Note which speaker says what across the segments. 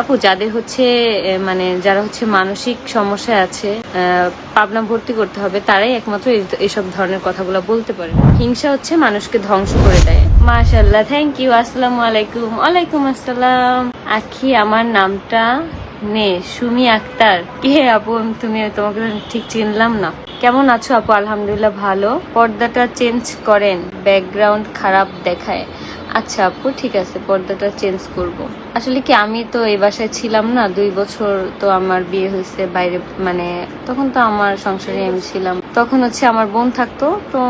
Speaker 1: আপু, যাদের হচ্ছে মানে যারা হচ্ছে মানসিক সমস্যায় আছে পাবনা ভর্তি করতে হবে, তারাই একমাত্র এইসব ধরনের কথাগুলো বলতে পারে। হিংসা হচ্ছে মানুষকে ধ্বংস করে দেয়। মাশাল্লাহ থ্যাংক ইউ আসসালামু আলাইকুম। ওয়ালাইকুম আসসালাম। আখি, আমার নামটা নে, সুমি আক্তার। কে আপু তুমি, তোমাকে ঠিক চিনলাম না। কেমন আছো আপু? আলহামদুলিল্লাহ ভালো। পর্দাটা চেঞ্জ করেন। ব্যাকগ্রাউন্ড খারাপ দেখায়। আচ্ছা আপু, ঠিক আছে, পর্দাটা চেঞ্জ করব। আসলে কি আমি তো এই বাসায় ছিলাম না, দুই বছর তো আমার বিয়ে হয়েছে বাইরে মানে তখন তো আমার সংসারে আমি ছিলাম। তখন হচ্ছে আমার বোন থাকতো, তো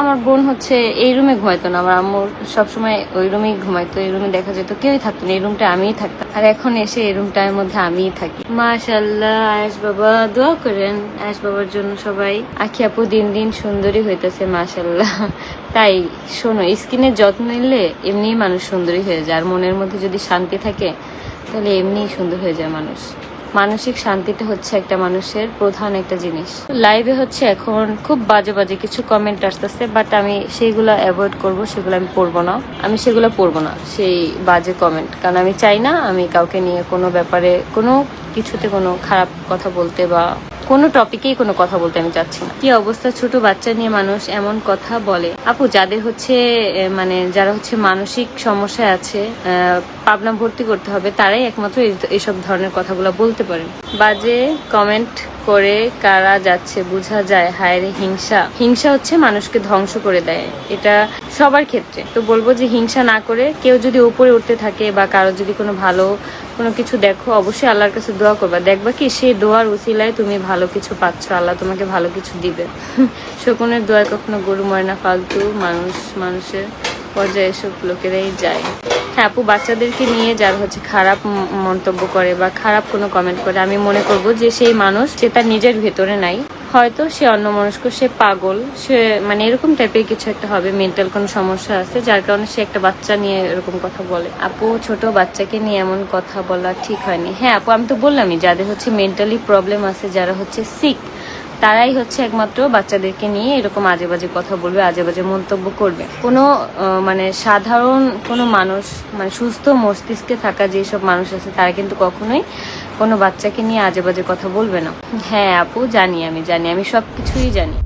Speaker 1: আমার বোন হচ্ছে এই রুমে ঘুমাইতো না, আমার আম্মু সবসময় ওই রুমেই ঘুমাইতো, এই রুমে দেখা যেত, কেউই থাকতো না, এই রুমটা আমিই থাকতাম। আর এখন এসে এই রুমটার মধ্যে আমিই থাকি। মাশাল্লাহ আয়েশ বাবা, দোয়া করেন, আয়েশ বাবার জন্য সবাই। আখি আপু দিন দিন সুন্দরী হইতেছে মাশাল্লাহ তাই শোনো, স্কিনের যত্ন নিলে এমনিই মানুষ সুন্দরী হয়ে যায়। আর মনের মধ্যে যদি শান্তি থাকে, তাহলে এমনিই সুন্দর হয়ে যায় মানুষ। মানসিক শান্তিটা হচ্ছে একটা মানুষের প্রধান একটা জিনিস। লাইভে হচ্ছে এখন খুব বাজে বাজে কিছু কমেন্ট আসতেছে বাট আমি সেইগুলো অ্যাভয়েড করব, সেগুলো আমি পড়ব না। আমি সেগুলো পড়ব না, সেই বাজে কমেন্ট কারণ আমি চাই না আমি কাউকে নিয়ে কোনো ব্যাপারে কোনো কিছুতে কোনো খারাপ কথা বলতে বা কোনো টপিকেই কোনো কথা বলতে আমি চাচ্ছি না। কি অবস্থা ছোট বাচ্চা নিয়ে মানুষ এমন কথা বলে? আপু, যাদের হচ্ছে মানে যারা হচ্ছে মানসিক সমস্যা আছে পাবনা ভর্তি করতে হবে, তারাই একমাত্র এই- এইসব ধরনের কথাগুলো বলতে পারেন। বাজে কমেন্ট করে কারা যাচ্ছে বোঝা যায়। হায়ের হিংসা। হিংসা হচ্ছে মানুষকে ধ্বংস করে দেয়। এটা সবার ক্ষেত্রে। তো বলব যে হিংসা না করে কেউ যদি উপরে উঠতে থাকে বা কারও যদি কোনো ভালো কোনো কিছু দেখো, অবশ্যই আল্লাহর কাছে দোয়া করবা। দেখবা কি সেই দোয়ার উসিলায় তুমি ভালো কিছু পাচ্ছ, আল্লাহ তোমাকে ভালো কিছু দিবে। শকুনের দোয়ায় কখনো গরু মরে না ফালতু মানুষ, মানুষের পর্যায়ে এসব লোকেরাই যায়। হ্যাঁ আপু, বাচ্চাদেরকে নিয়ে যারা হচ্ছে খারাপ মন্তব্য করে বা খারাপ কোনো কমেন্ট করে, আমি মনে করব যে সেই মানুষ, সে তার নিজের ভেতরে নাই। হয়তো সে অন্য মনস্ক সে পাগল, সে মানে এরকম টাইপের কিছু একটা হবে মেন্টাল কোনো সমস্যা আছে, যার কারণে সে একটা বাচ্চা নিয়ে এরকম কথা বলে। আপু, ছোট বাচ্চাকে নিয়ে এমন কথা বলা ঠিক হয়নি। হ্যাঁ আপু, আমি তো বললামই, যাদের হচ্ছে মেন্টালি প্রবলেম আছে, যারা হচ্ছে সিক তারাই হচ্ছে একমাত্র বাচ্চাদেরকে নিয়ে এরকম আজে বাজে কথা বলবে আজে বাজে মন্তব্য করবে। কোনো মানে সাধারণ কোনো মানুষ মানে সুস্থ মস্তিষ্কে থাকা যেসব মানুষ আছে, তারা কিন্তু কখনোই কোনো বাচ্চাকে নিয়ে আজে বাজে কথা বলবে না। হ্যাঁ আপু, জানি আমি জানি আমি সব কিছুই জানি।